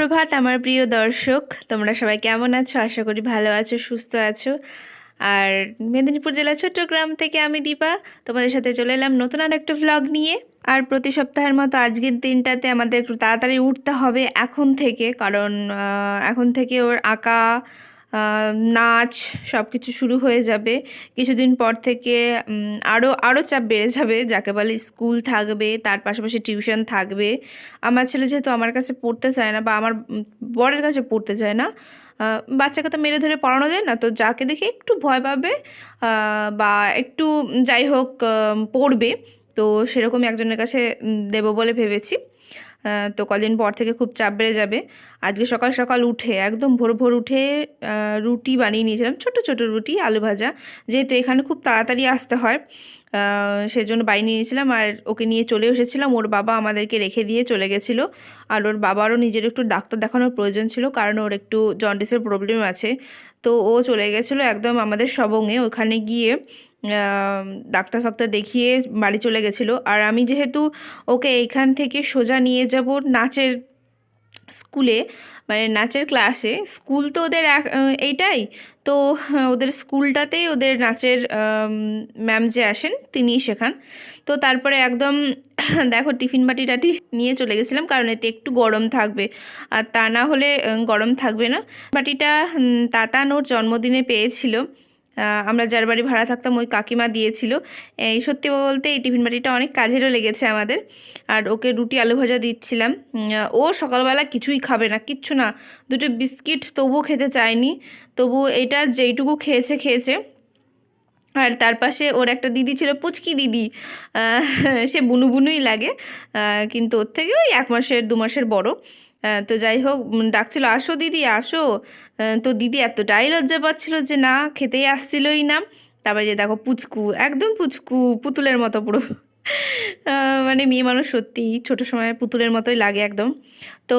সুপ্রভাত, আমার প্রিয় দর্শক। তোমরা সবাই কেমন আছো? আশা করি ভালো আছো, সুস্থ আছো। আর মেদিনীপুর জেলা চট্টগ্রাম থেকে আমি দীপা। তোমাদের সাথে চলে এলাম নতুন আর একটা ভ্লগ নিয়ে। আর প্রতি সপ্তাহের মতো আজকের দিনটাতে আমাদের একটু তাড়াতাড়ি উঠতে হবে এখন থেকে। কারণ এখন থেকে ওর আঁকা নাচ সব কিছু শুরু হয়ে যাবে। কিছুদিন পর থেকে আরও আরও চাপ বেড়ে যাবে। যাকে বলে স্কুল থাকবে, তার পাশাপাশি টিউশন থাকবে। আমার ছেলে যেহেতু আমার কাছে পড়তে চায় না বা আমার বরের কাছে পড়তে চায় না বাচ্চাকে তো মেরে ধরে পড়ানো যায় না, তো যাকে দেখে একটু ভয় পাবে বা একটু যাই হোক পড়বে, তো সেরকমই একজনের কাছে দেবো বলে ভেবেছি। তো কদিন পর থেকে খুব চাপ বেড়ে যাবে। আজকে সকাল সকাল উঠে, একদম ভোর ভোর উঠে রুটি বানিয়ে নিয়েছিলাম, ছোট ছোট রুটি, আলু ভাজা। যেহেতু এখানে খুব তাড়াতাড়ি আসতে হয় সেজন্য বানিয়ে নিয়েছিলাম আর ওকে নিয়ে চলে এসেছিলাম। ওর বাবা আমাদেরকে রেখে দিয়ে চলে গেছিল। আর ওর বাবারও নিজের একটু ডাক্তার দেখানোর প্রয়োজন ছিল কারণ ওর একটু জন্ডিসের প্রবলেম আছে। তো ও চলে গেছিল একদম আমাদের সবঙে। ওখানে গিয়ে ডাক্তার ফাক্তার দেখিয়ে বাড়ি চলে গেছিল। আর আমি যেহেতু ওকে এইখান থেকে সোজা নিয়ে যাব নাচের স্কুলে মানে নাচের ক্লাসে স্কুল তো ওদের এইটাই। তো হ্যাঁ, ওদের স্কুলটাতেই ওদের নাচের ম্যাম যে আসেন তিনি শেখান। তো তারপরে একদম দেখো টিফিন বাটি টাটি নিয়ে চলে গেছিলাম কারণ এতে একটু গরম থাকবে। আর তা না হলে গরম থাকবে না। বাটিটা তাতান ওর জন্মদিনে পেয়েছিল। আমরা যার বাড়ি ভাড়া থাকতাম ওই কাকিমা দিয়েছিল। এই, সত্যি বলতে এই টিফিন বাটিটা অনেক কাজেরও লেগেছে আমাদের। আর ওকে রুটি আলু ভাজা দিচ্ছিলাম। ও সকালবেলা কিছুই খাবে না, কিচ্ছু না। দুটো বিস্কিট তবুও খেতে চায়নি। তবু এটা যেইটুকু খেয়েছে খেয়েছে। আর তার পাশে ওর একটা দিদি ছিল, পুচকি দিদি। সে বুনু বুনুই লাগে। কিন্তু ওর থেকে ওই এক মাসের, দু মাসের বড়। তো যাই হোক ডাকছিল, আসো দিদি, আসো। তো দিদি এতটাই লজ্জা পাচ্ছিল যে না, খেতেই আসছিলই না। তারপরে যে দেখো পুচকু, একদম পুচকু, পুতুলের মতো পুরো। মানে মেয়ে মানুষ সত্যি ছোটো সময় পুতুলের মতোই লাগে একদম। তো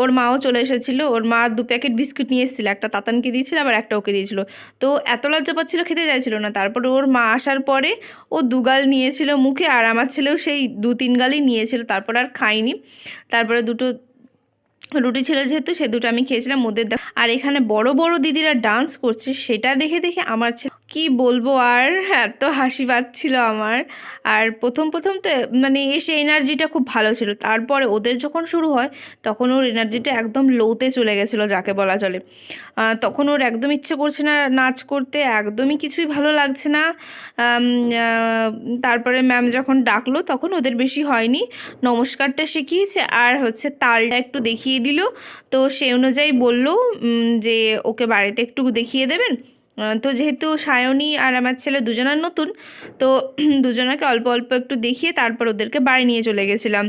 ওর মাও চলে এসেছিল, ওর মা দু প্যাকেট বিস্কুট নিয়ে এসেছিল, একটা তাতানকে দিয়েছিল, আবার একটা ওকে দিয়েছিল। তো এত লজ্জা পাচ্ছিল, খেতে চাইছিল না। তারপরে ওর মা আসার পরে ও দুগাল নিয়েছিল মুখে, আর আমার ছেলেও সেই দু তিন গালই নিয়েছিল, তারপর আর খাইনি তারপরে দুটো রুটি ছিল যেহেতু, সে দুটো আমি খেয়েছিলাম। ওদের আর এখানে বড় বড় দিদিরা ডান্স করছে, সেটা দেখে দেখে আমার ছে- কি বলব আর? এত হাসি পাচ্ছিল আমার। আর প্রথম প্রথম তো মানে এসে এনার্জিটা খুব ভালো ছিল। তারপরে ওদের যখন শুরু হয়, তখন ওর এনার্জিটা একদম লোতে চলে গেছিল, যাকে বলা চলে। তখন ওর একদম ইচ্ছে করছে না নাচ করতে, একদমই কিছুই ভালো লাগছে না। তারপরে ম্যাম যখন ডাকলো, তখন ওদের বেশি হয়নি। নমস্কারটা শিখিয়েছে, আর হচ্ছে তালটা একটু দেখিয়ে দিল। তো সে অনুযায়ী বলল যে ওকে বাড়িতে একটু দেখিয়ে দেবেন। তো যেহেতু সায়নী আর আমার ছেলে দুজনার নতুন, তো দুজনাকে অল্প অল্প একটু দেখিয়ে তারপর ওদেরকে বাড়ি নিয়ে চলে গেছিলাম।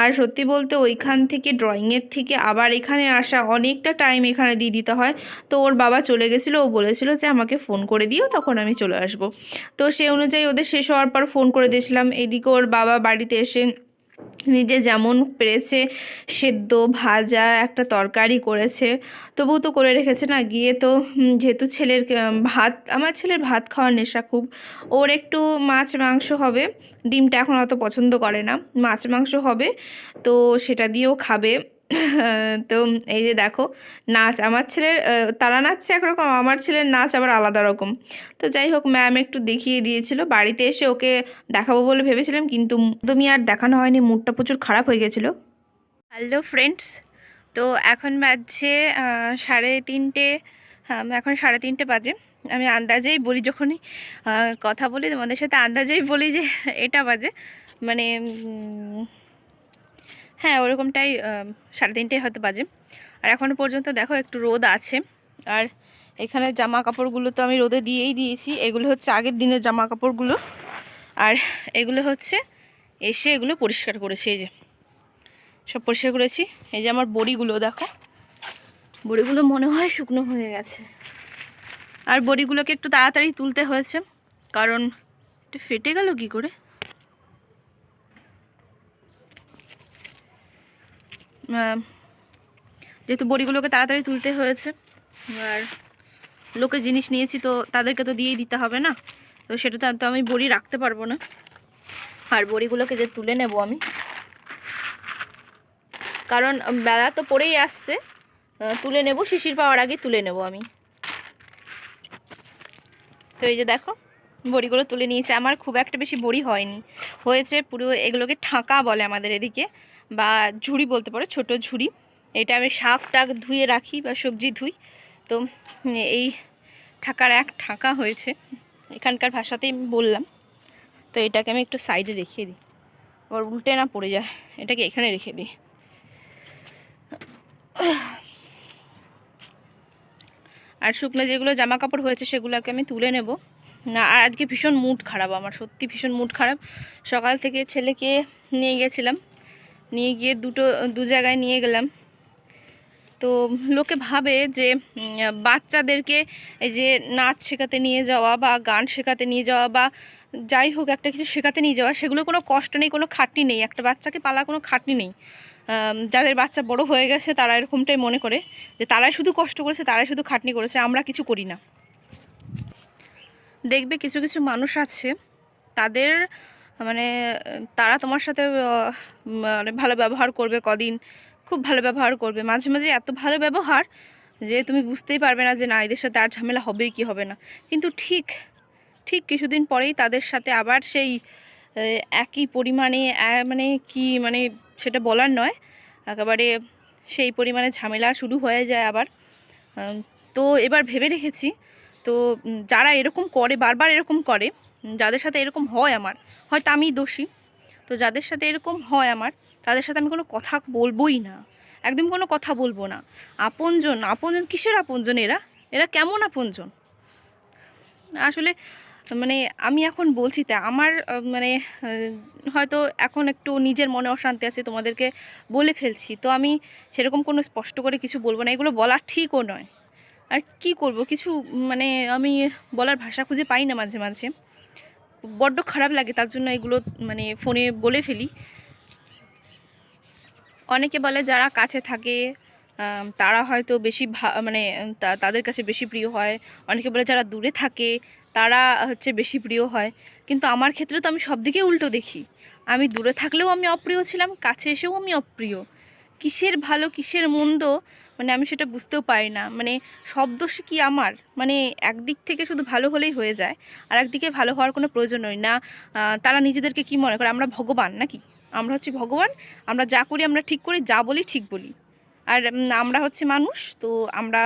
আর সত্যি বলতে ওইখান থেকে ড্রয়িংয়ের থেকে আবার এখানে আসা অনেকটা টাইম এখানে দিয়ে দিতে হয়। তো ওর বাবা চলে গেছিল, ও বলেছিল যে আমাকে ফোন করে দিও, তখন আমি চলে আসব। তো সেই অনুযায়ী ওদের শেষ হওয়ার পর ফোন করে দিয়েছিলাম। এদিকে ওর বাবা বাড়িতে এসে নিজে যেমন পেরেছে, সেদ্ধ, ভাজা একটা তরকারি করেছে, তবুও তো করে রেখেছে না। গিয়ে তো যেহেতু ছেলের ভাত, আমার ছেলের ভাত খাওয়ার নেশা খুব। ওর একটু মাছ, মাংস হবে। ডিমটা এখন অত পছন্দ করে না। মাছ, মাংস হবে, তো সেটা দিয়েও খাবে। তো এই যে দেখো, নাচ আমার ছেলের তারা নাচছে একরকম, আমার ছেলের নাচ আবার আলাদা রকম। তো যাই হোক ম্যাম একটু দেখিয়ে দিয়েছিল। বাড়িতে এসে ওকে দেখাবো বলে ভেবেছিলাম, কিন্তু তুমি আর দেখানো হয়নি, মুডটা প্রচুর খারাপ হয়ে গেছিল। হ্যালো ফ্রেন্ডস তো এখন বাজছে সাড়ে তিনটে এখন সাড়ে তিনটে বাজে। আমি আন্দাজেই বলি যখনই কথা বলি, তোমাদের সাথে আন্দাজেই বলি যে এটা বাজে। মানে হ্যাঁ ওরকমটাই সাড়ে তিনটেই হয়তো বাজে। আর এখনও পর্যন্ত দেখো একটু রোদ আছে। আর এখানে জামা কাপড়গুলো তো আমি রোদে দিয়েই দিয়েছি। এগুলো হচ্ছে আগের দিনের জামা কাপড়গুলো আর এগুলো হচ্ছে এসে এগুলো পরিষ্কার করেছি, এই যে। সব পরিষ্কার করেছি। এই যে আমার বড়িগুলো, দেখো। বড়িগুলো মনে হয় শুকনো হয়ে গেছে। আর বড়িগুলোকে একটু তাড়াতাড়ি তুলতে হয়েছে, কারণ এটা ফেটে গেল কি করে? যেহেতু বড়িগুলোকে তাড়াতাড়ি তুলতে হয়েছে আর লোকের জিনিস নিয়েছি তো তাদেরকে তো দিয়েই দিতে হবে না? তো সেটা তো আমি বড়ি রাখতে পারব না। আর বড়িগুলোকে যে তুলে নেব আমি। কারণ বেলা তো পড়েই আসছে। তুলে নেব, শিশির পাওয়ার আগে তুলে নেব আমি। তো এই যে দেখো, বড়িগুলো তুলে নিয়েছে। আমার খুব একটা বেশি বড়ি হয়নি। হয়েছে পুরো এগুলোকে ঠাঁকা বলে আমাদের এদিকে। বা ঝুড়ি বলতে পারো, ছোট ঝুড়ি। এটা আমি শাক টাক ধুয়ে রাখি বা সবজি ধুই। তো এই ঠাকার এক ঠাকা হয়েছে, এখানকার ভাষাতেই বললাম। তো এটাকে আমি একটু সাইডে রেখে দিই। আবার উল্টে না পড়ে যায়, এটাকে এখানে রেখে দিই। আর শুকনো যেগুলো জামা কাপড় হয়েছে সেগুলোকে আমি তুলে নেব। না, আর আজকে ভীষণ মুড খারাপ আমার, সত্যি ভীষণ মুড খারাপ। সকাল থেকে ছেলেকে নিয়ে গেছিলাম। নিয়ে গিয়ে দুটো, দু জায়গায় নিয়ে গেলাম। তো লোকে ভাবে যে বাচ্চাদেরকে এই যে নাচ শেখাতে নিয়ে যাওয়া বা গান শেখাতে নিয়ে যাওয়া বা যাই হোক একটা কিছু শেখাতে নিয়ে যাওয়া, সেগুলো কোনো কষ্ট নেই, কোনো খাটনি নেই। একটা বাচ্চাকে পালা কোনো খাটনি নেই। যাদের বাচ্চা বড় হয়ে গেছে, তারা এরকমটাই মনে করে যে, তারাই শুধু কষ্ট করেছে, তারাই শুধু খাটনি করেছে, আমরা কিছু করি না। দেখবে কিছু কিছু মানুষ আছে, তাদের মানে তারা তোমার সাথে মানে ভালো ব্যবহার করবে কদিন, খুব ভালো ব্যবহার করবে। মাঝে মাঝে এত ভালো ব্যবহার যে তুমি বুঝতেই পারবে না যে না, এদের সাথে আর ঝামেলা হবেই কি হবে না। কিন্তু ঠিক ঠিক কিছুদিন পরেই তাদের সাথে আবার সেই একই পরিমাণে মানে কি মানে সেটা বলার নয়, একেবারে সেই পরিমাণে ঝামেলা শুরু হয়ে যায় আবার। তো এবার ভেবে রেখেছি, তো যারা এরকম করে, বারবার এরকম করে যাদের সাথে এরকম হয় আমার, হয়তো আমি দোষী, তো যাদের সাথে এরকম হয় আমার, তাদের সাথে আমি কোনো কথা বলবোই না, একদম কোনো কথা বলব না। আপনজন আপনজন, কিসের আপনজন এরা? এরা কেমন আপনজন? আসলে মানে আমি এখন বলছি তা আমার মানে হয়তো এখন একটু নিজের মনে অশান্তি আছে তোমাদেরকে বলে ফেলছি, তো আমি সেরকম কোনো স্পষ্ট করে কিছু বলব না, এগুলো বলা ঠিকও নয়। আর কি করব? কিছু মানে আমি বলার ভাষা খুঁজে পাই না মাঝে মাঝে। বড্ড খারাপ লাগে, তার জন্য এগুলো মানে ফোনে বলে ফেলি। অনেকে বলে যারা কাছে থাকে তারা হয়তো বেশি মানে তাদের কাছে বেশি প্রিয় হয়। অনেকে বলে যারা দূরে থাকে, তারা হচ্ছে বেশি প্রিয় হয়। কিন্তু আমার ক্ষেত্রে তো আমি সব দিকে উল্টো দেখি। আমি দূরে থাকলেও আমি অপ্রিয় ছিলাম, কাছে এসেও আমি অপ্রিয়। কিসের ভালো, কিসের মন্দ মানে আমি সেটা বুঝতেও পারি না। মানে সব দোষই কি আমার? মানে একদিক থেকে শুধু ভালো হলেই হয়ে যায়, আর একদিকে ভালো হওয়ার কোনো প্রয়োজন হয় না তারা নিজেদেরকে কি মনে করে? আমরা ভগবান নাকি? আমরা হচ্ছে ভগবান, আমরা যা করি আমরা ঠিক করি, যা বলি ঠিক বলি। আর আমরা হচ্ছে মানুষ, তো আমরা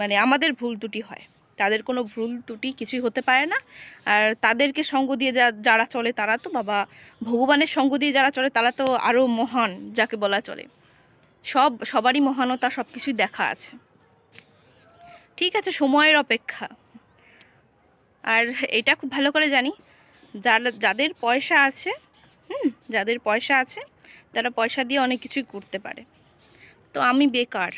মানে আমাদের ভুল ত্রুটি হয়। তাদের কোনো ভুল ত্রুটি কিছুই হতে পারে না। আর তাদেরকে সঙ্গ দিয়ে যা, যারা চলে তারা তো বাবা, ভগবানের সঙ্গ দিয়ে যারা চলে তারা তো আরও মহান, যাকে বলা চলে। সব, সবারই মহানতা সব কিছুই দেখা আছে। ঠিক আছে, সময়ের অপেক্ষা। আর এটা খুব ভালো করে জানি, যারা, যাদের পয়সা আছে, হুম, যাদের পয়সা আছে, তারা পয়সা দিয়ে অনেক কিছুই করতে পারে। তো আমি বেকার।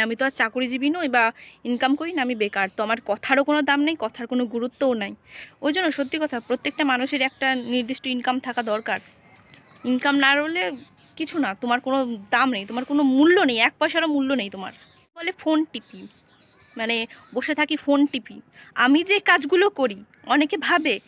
আমি তো আর চাকরিজীবী নই বা ইনকাম করি না, আমি বেকার। তো আমার কথারও কোনো দাম নেই, কথার কোনো গুরুত্বও নাই। ওই জন্য সত্যি কথা, প্রত্যেকটা মানুষের একটা নির্দিষ্ট ইনকাম থাকা দরকার। ইনকাম না রলে কিছু না, তোমার কোনো দাম নেই, তোমার কোনো মূল্য নেই, এক পয়সারও মূল্য নেই তোমার। বলে ফোন টিপি মানে বসে থাকি ফোন টিপি। আমি যে কাজগুলো করি, অনেকে ভাবে,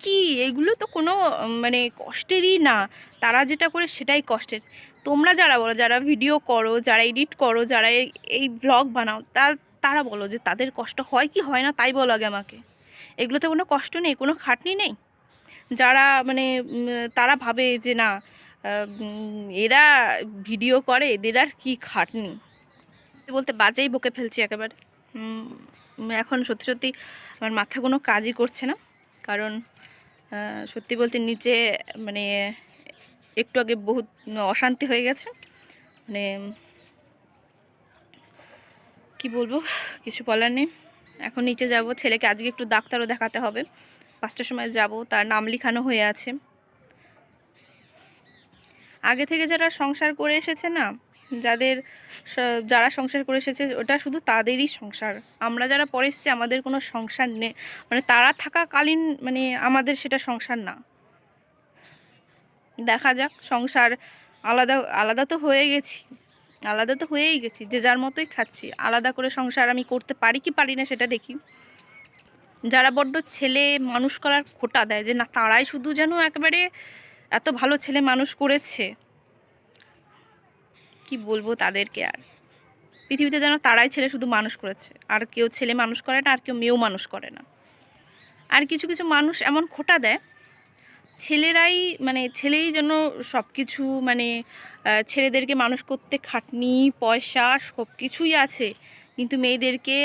কি, এগুলো তো কোনো মানে কষ্টেরই না, তারা যেটা করে সেটাই কষ্টের। তোমরা যারা বলো, যারা ভিডিও করো, যারা এডিট করো, যারা এই- ব্লগ বানাও, তা, তারা বলো যে তাদের কষ্ট হয় কি হয় না, তাই বলো আগে আমাকে। এগুলোতে কোনো কষ্ট নেই, কোনো খাটনি নেই। যারা মানে তারা ভাবে যে না এরা ভিডিও করে, এদের আর কি খাটনি। বলতে বাজেই বকে ফেলছি একেবারে। এখন সত্যি সত্যি আমার মাথা কোনো কাজই করছে না। কারণ সত্যি বলতে নিচে মানে একটু আগে বহুত অশান্তি হয়ে গেছে। মানে কি বলব, কিছু বলার নেই। এখন নিচে যাব, ছেলেকে আজকে একটু ডাক্তারও দেখাতে হবে। পাঁচটার সময় যাব, তার নাম লেখানো হয়ে আছে। আগে থেকে যারা সংসার করে এসেছে না, যাদের যারা সংসার করে এসেছে, ওটা শুধু তাদেরই সংসার। আমরা যারা পরে এসেছি, আমাদের কোনো সংসার নেই মানে তারা থাকাকালীন মানে আমাদের সেটা সংসার না। দেখা যাক, সংসার আলাদা আলাদা তো হয়ে গেছি। আলাদা তো হয়েই গেছি, যে যার মতোই খাচ্ছি। আলাদা করে সংসার আমি করতে পারি কি পারি না সেটা দেখি। যারা বড্ড ছেলে, মানুষ করার খোটা দেয় যে না, তারাই শুধু যেন একেবারে এত ভালো ছেলে মানুষ করেছে। কি বলব তাদেরকে আর? পৃথিবীতে যেন তারাই ছেলে শুধু মানুষ করেছে। আর কেউ ছেলে মানুষ করে না, আর কেউ মেয়েও মানুষ করে না। আর কিছু কিছু মানুষ এমন খোটা দেয়, ছেলেরাই মানে ছেলেই যেন সব কিছু মানে ছেলেদেরকে মানুষ করতে খাটনি, পয়সা সব কিছুই আছে। কিন্তু মেয়েদেরকে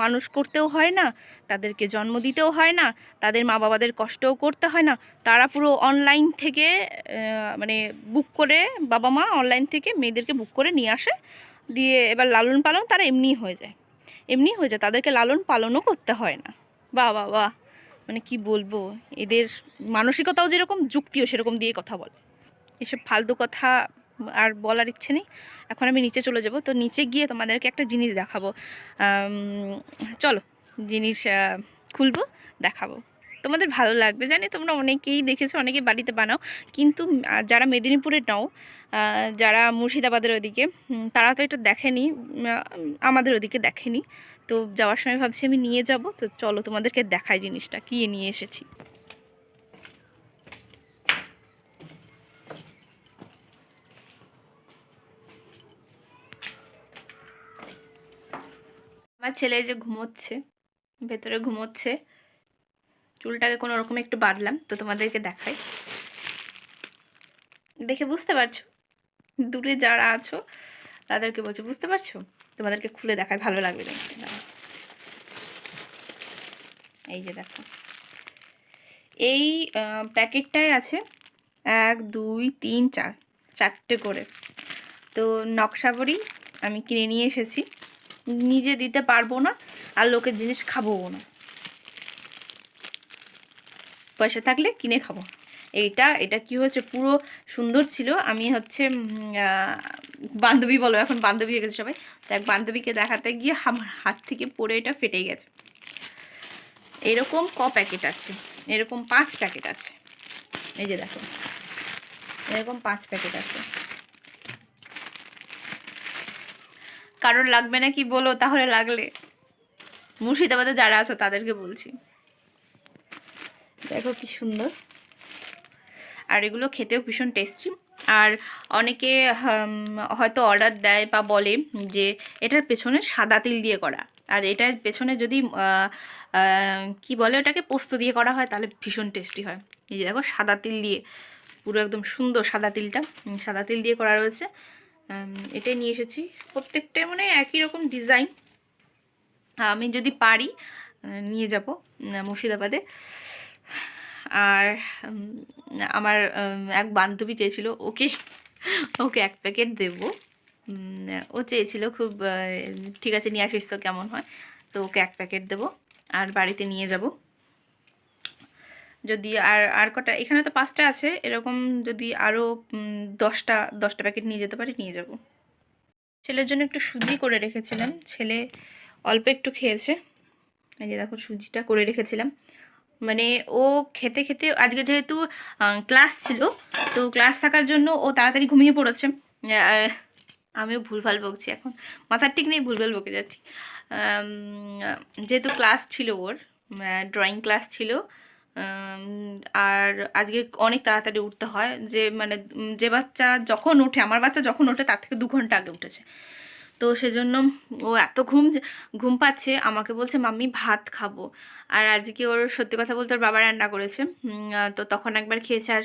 মানুষ করতেও হয় না, তাদেরকে জন্ম দিতেও হয় না, তাদের মা বাবাদের কষ্টও করতে হয় না। তারা পুরো অনলাইন থেকে মানে বুক করে বাবা মা অনলাইন থেকে মেয়েদেরকে বুক করে নিয়ে আসে। দিয়ে এবার লালন পালন তারা এমনি হয়ে যায়। এমনি হয়ে যায়, তাদেরকে লালন পালনও করতে হয় না। বা বাহ! মানে কি বলব, এদের মানসিকতাও যেরকম, যুক্তিও সেরকম দিয়ে কথা বলে। এসব ফালতু কথা আর বলার ইচ্ছে নেই। এখন আমি নিচে চলে যাব। তো নিচে গিয়ে তোমাদেরকে একটা জিনিস দেখাবো। চলো জিনিস খুলবো, দেখাবো। তোমাদের ভালো লাগবে। জানি তোমরা অনেকেই দেখেছ, অনেকেই বাড়িতে বানাও। কিন্তু যারা মেদিনীপুরে নাও যারা মুর্শিদাবাদের ওদিকে তারা তো এটা দেখেনি আমাদের ওদিকে দেখেনি। তো যাওয়ার সময় ভাবছি আমি নিয়ে যাব। তো চলো তোমাদেরকে দেখাই জিনিসটা, কি নিয়ে এসেছি। আমার ছেলে যে ঘুমোচ্ছে ভেতরে ঘুমোচ্ছে। চুলটাকে কোনো রকম একটু বাঁধলাম তো তোমাদেরকে দেখাই। দেখে বুঝতে পারছ? দূরে যারা আছো তাদেরকে বলছো বুঝতে পারছ? তোমাদেরকে খুলে দেখায় ভালো লাগবে। এই যে দেখো। এই আহ, প্যাকেটটায় আছে এক দুই তিন চার চারটে করে। তো নকশা করি আমি কিনে নিয়ে এসেছি। নিজে দিতে পারব না আর লোকের জিনিস খাবোও না। পয়সা থাকলে কিনে খাব। এইটা, এটা কি হয়েছে? পুরো সুন্দর ছিল। আমি হচ্ছে বান্ধবী বলো, এখন বান্ধবী হয়ে গেছে সবাই। তো এক বান্ধবীকে দেখাতে গিয়ে আমার হাত থেকে পড়ে এটা ফেটে গেছে। এরকম ক প্যাকেট আছে? এরকম পাঁচ প্যাকেট আছে। এই যে দেখো, এরকম পাঁচ প্যাকেট আছে। কারোর লাগবে না কি বলো, তাহলে লাগলে। মুর্শিদাবাদে যারা আছো, তাদেরকে বলছি। দেখো কি সুন্দর। আর এগুলো খেতেও ভীষণ টেস্টি আর অনেকে হয়তো অর্ডার দেয় বা বলে যে, এটার পেছনে সাদা তিল দিয়ে করা। আর এটার পেছনে যদি কি বলে ওটাকে, পোস্ত দিয়ে করা হয়, তাহলে ভীষণ টেস্টি হয়। এই যে দেখো, সাদা তিল দিয়ে, পুরো একদম সুন্দর সাদা তিলটা। সাদা তিল দিয়ে করা রয়েছে। এটাই নিয়ে এসেছি। প্রত্যেকটাই মানে একই রকম ডিজাইন আমি যদি পারি নিয়ে যাব মুর্শিদাবাদে। আর আমার এক বান্ধবী চেয়েছিল, ওকে ওকে এক প্যাকেট দেবো। ও চেয়েছিল খুব ঠিক আছে, নিয়ে আসিস তো, কেমন হয়? তো ওকে এক প্যাকেট দেবো, আর বাড়িতে নিয়ে যাব। যদি আর আর কটা, এখানে তো পাঁচটা আছে, এরকম যদি আরও দশটা দশটা প্যাকেট নিয়ে যেতে পারি, নিয়ে যাব। ছেলের জন্য একটু সুজি করে রেখেছিলাম, ছেলে অল্প একটু খেয়েছে। এই যে দেখো সুজিটা করে রেখেছিলাম। মানে ও খেতে খেতে, আজকে যেহেতু ক্লাস ছিল, তো ক্লাস থাকার জন্য ও তাড়াতাড়ি ঘুমিয়ে পড়েছে। আমিও ভুলভাল বকছি এখন। মাথার ঠিক নেই, ভুলভাল বকে যাচ্ছি। যেহেতু ক্লাস ছিল ওর ড্রয়িং ক্লাস ছিল আর আজকে অনেক তাড়াতাড়ি উঠতে হয়। যে মানে যে বাচ্চা যখন ওঠে, আমার বাচ্চা যখন ওঠে, তার থেকে দু ঘণ্টা আগে উঠেছে। তো সেজন্য ও এত ঘুম ঘুম পাচ্ছে, আমাকে বলছে, মাম্মি, ভাত খাব। আর আজকে ওর সত্যি কথা বলতে ওর বাবা রান্না করেছে। তো তখন একবার খেয়েছে, আর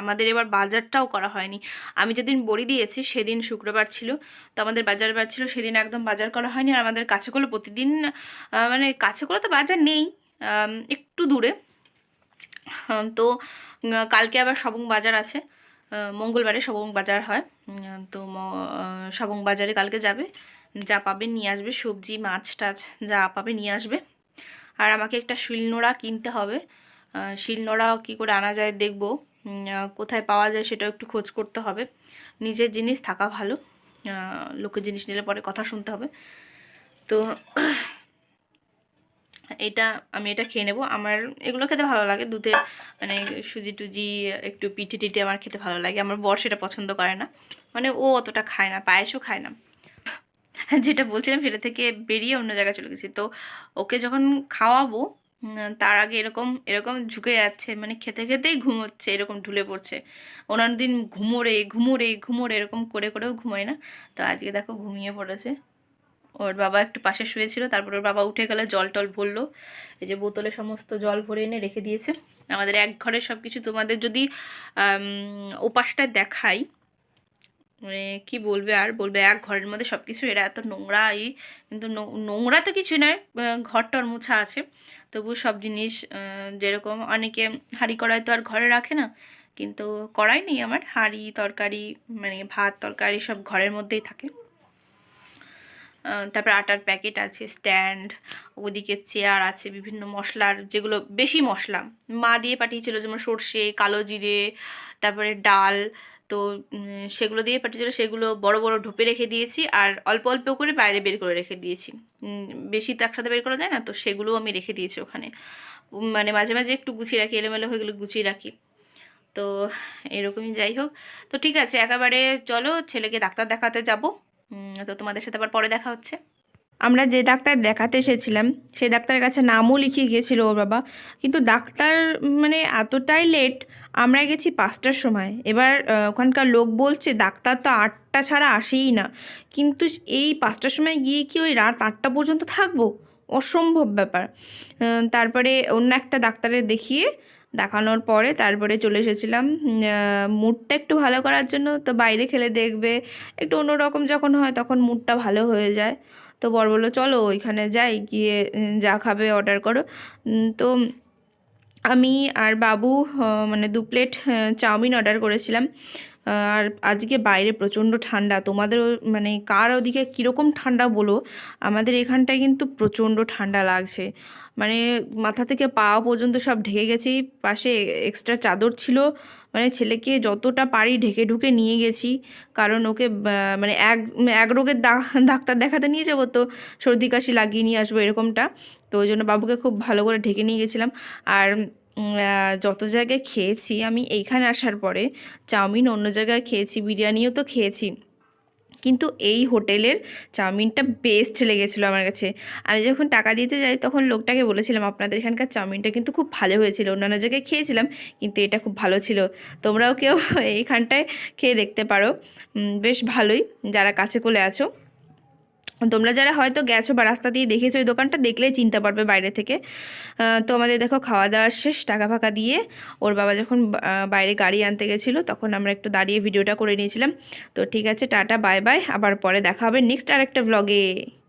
আমাদের এবার বাজারটাও করা হয়নি। আমি যেদিন বড়ি দিয়েছি, সেদিন শুক্রবার ছিল। তো আমাদের বাজার বার ছিল, সেদিন একদম বাজার করা হয়নি। আর আমাদের কাছে প্রতিদিন মানে কাছে তো বাজার নেই একটু দূরে। তো কালকে আবার সবং বাজার আছে। মঙ্গলবারে সবং বাজার হয়। তো সবং বাজারে কালকে যাবে। যা পাবে নিয়ে আসবে, সবজি, মাছ টাছ যা পাবে নিয়ে আসবে। আর আমাকে একটা শিলনোড়া কিনতে হবে। শিলনোড়া কী করে আনা যায় দেখব। কোথায় পাওয়া যায় সেটাও একটু খোঁজ করতে হবে। নিজের জিনিস থাকা ভালো। লোকের জিনিস নিলে পরে কথা শুনতে হবে। তো এটা আমি এটা খেয়ে নেব। আমার এগুলো খেতে ভালো লাগে। দুধে মানে সুজি টুজি, একটু পিঠে টিঠে আমার খেতে ভালো লাগে। আমার বর সেটা পছন্দ করে না। মানে ও অতটা খায় না, পায়েসও খায় না। যেটা বলছিলাম সেটা থেকে বেরিয়ে অন্য জায়গায় চলে গেছি। তো ওকে যখন খাওয়াবো তার আগে এরকম এরকম ঝুঁকে যাচ্ছে মানে খেতে খেতেই ঘুমোচ্ছে এরকম ঢুলে পড়ছে। অন্যান্য দিন ঘুমোরে ঘুমোরে ঘুমোরে, এরকম করে করেও ঘুমোয় না। তো আজকে দেখো ঘুমিয়ে পড়েছে। ওর বাবা একটু পাশে শুয়েছিল তারপর ওর বাবা উঠে গেলে জল টল ভরলো। এই যে বোতলে সমস্ত জল ভরে এনে রেখে দিয়েছে। আমাদের এক ঘরের সব কিছু তোমাদের যদি আম, ওপাশটায় দেখাই মানে কি বলবে আর বলবে এক ঘরের মধ্যে সব কিছু এরা এত নোংরা এই কিন্তু নোংরা তো কিছু নয় ঘরটর মোছা আছে। তবু সব জিনিস যেরকম অনেকে হাঁড়ি কড়াই তো আর ঘরে রাখে না কিন্তু কড়াই নেই আমার হাঁড়ি তরকারি মানে ভাত তরকারি সব ঘরের মধ্যেই থাকে। তারপর আটার প্যাকেট আছে, স্ট্যান্ড, ওদিকে চেয়ার আছে, বিভিন্ন মশলার যেগুলো বেশি মশলা। মা দিয়ে পাঠিয়েছিল যেমন সর্ষে, কালো জিরে, তারপরে ডাল, তো সেগুলো দিয়ে পাঠিয়েছিল, সেগুলো বড় বড় ঢোপে রেখে দিয়েছি আর অল্প অল্প করে বাইরে বের করে রেখে দিয়েছি। বেশি তো একসাথে বের করা যায় না, তো সেগুলোও আমি রেখে দিয়েছি ওখানে। মানে মাঝে মাঝে একটু গুছিয়ে রাখি, এলোমেলো হয়ে গেলে গুছিয়ে রাখি। তো, এরকমই যাই হোক। তো ঠিক আছে, একেবারে চলো, ছেলেকে ডাক্তার দেখাতে যাব। তো তোমাদের সাথে আবার পরে দেখা হচ্ছে। আমরা যে ডাক্তার দেখাতে এসেছিলাম, সেই ডাক্তারের কাছে নামও লিখিয়ে গিয়েছিল ওর বাবা। কিন্তু ডাক্তার মানে এতটাই লেট আমরা গেছি পাঁচটার সময়। এবার ওখানকার লোক বলছে, ডাক্তার তো আটটা ছাড়া আসেই না। কিন্তু এই পাঁচটার সময় গিয়ে কি ওই রাত আটটা পর্যন্ত থাকব? অসম্ভব ব্যাপার। তারপরে অন্য একটা ডাক্তারের দেখিয়ে দেখানোর পরে তারপরে চলে এসেছিলাম মুডটা একটু ভালো করার জন্য। তো বাইরে খেলে দেখবে, একটু অন্যরকম যখন হয় তখন মুডটা ভালো হয়ে যায়। তো বর বলল, চলো ওইখানে যাই, গিয়ে যা খাবে অর্ডার করো। তো আমি আর বাবু মানে দু প্লেট চাউমিন অর্ডার করেছিলাম। আর আজকে বাইরে প্রচণ্ড ঠান্ডা। তোমাদের মানে কার ওদিকে কীরকম ঠান্ডা বলো? আমাদের এখানটায় কিন্তু প্রচণ্ড ঠান্ডা লাগছে। মানে মাথা থেকে পা পর্যন্ত সব ঢেকে গেছি। পাশে এক্সট্রা চাদর ছিল। মানে ছেলেকে যতটা পারি ঢেকে ঢুকে নিয়ে গেছি। কারণ ওকে মানে এক এক রোগের ডাক্তার দেখাতে নিয়ে যাব তো সর্দি কাশি লাগিয়ে নিয়ে আসব এরকমটা। তো ওই জন্য বাবুকে খুব ভালো করে ঢেকে নিয়ে গেছিলাম। আর যত জায়গায় খেয়েছি, আমি এইখানে আসার পরে চাউমিন অন্য জায়গায় খেয়েছি, বিরিয়ানিও তো খেয়েছি। কিন্তু এই হোটেলের চাউমিনটা বেস্ট লেগেছিলো আমার কাছে। আমি যখন টাকা দিতে যাই, তখন লোকটাকে বলেছিলাম, আপনাদের এখানকার চাউমিনটা কিন্তু খুব ভালো হয়েছিল, অন্যান্য জায়গায় খেয়েছিলাম, কিন্তু এটা খুব ভালো ছিল। তোমরাও কেউ এইখানটায় খেয়ে দেখতে পারো। বেশ ভালোই, যারা কাছে কোলে আছো। তোমরা যারা হয়তো গেছো বা রাস্তা দিয়ে দেখেছ ওই দোকানটা, দেখলেই চিনতে পারবে বাইরে থেকে। তো আমাদের দেখো খাওয়া দাওয়া শেষ, টাকা ফাঁকা দিয়ে ওর বাবা যখন বাইরে গাড়ি আনতে গেছিল, তখন আমরা একটু দাঁড়িয়ে ভিডিওটা করে নিয়েছিলাম। তো ঠিক আছে, টাটা বাই বাই আবার পরে দেখা হবে নেক্সট আর একটা ব্লগে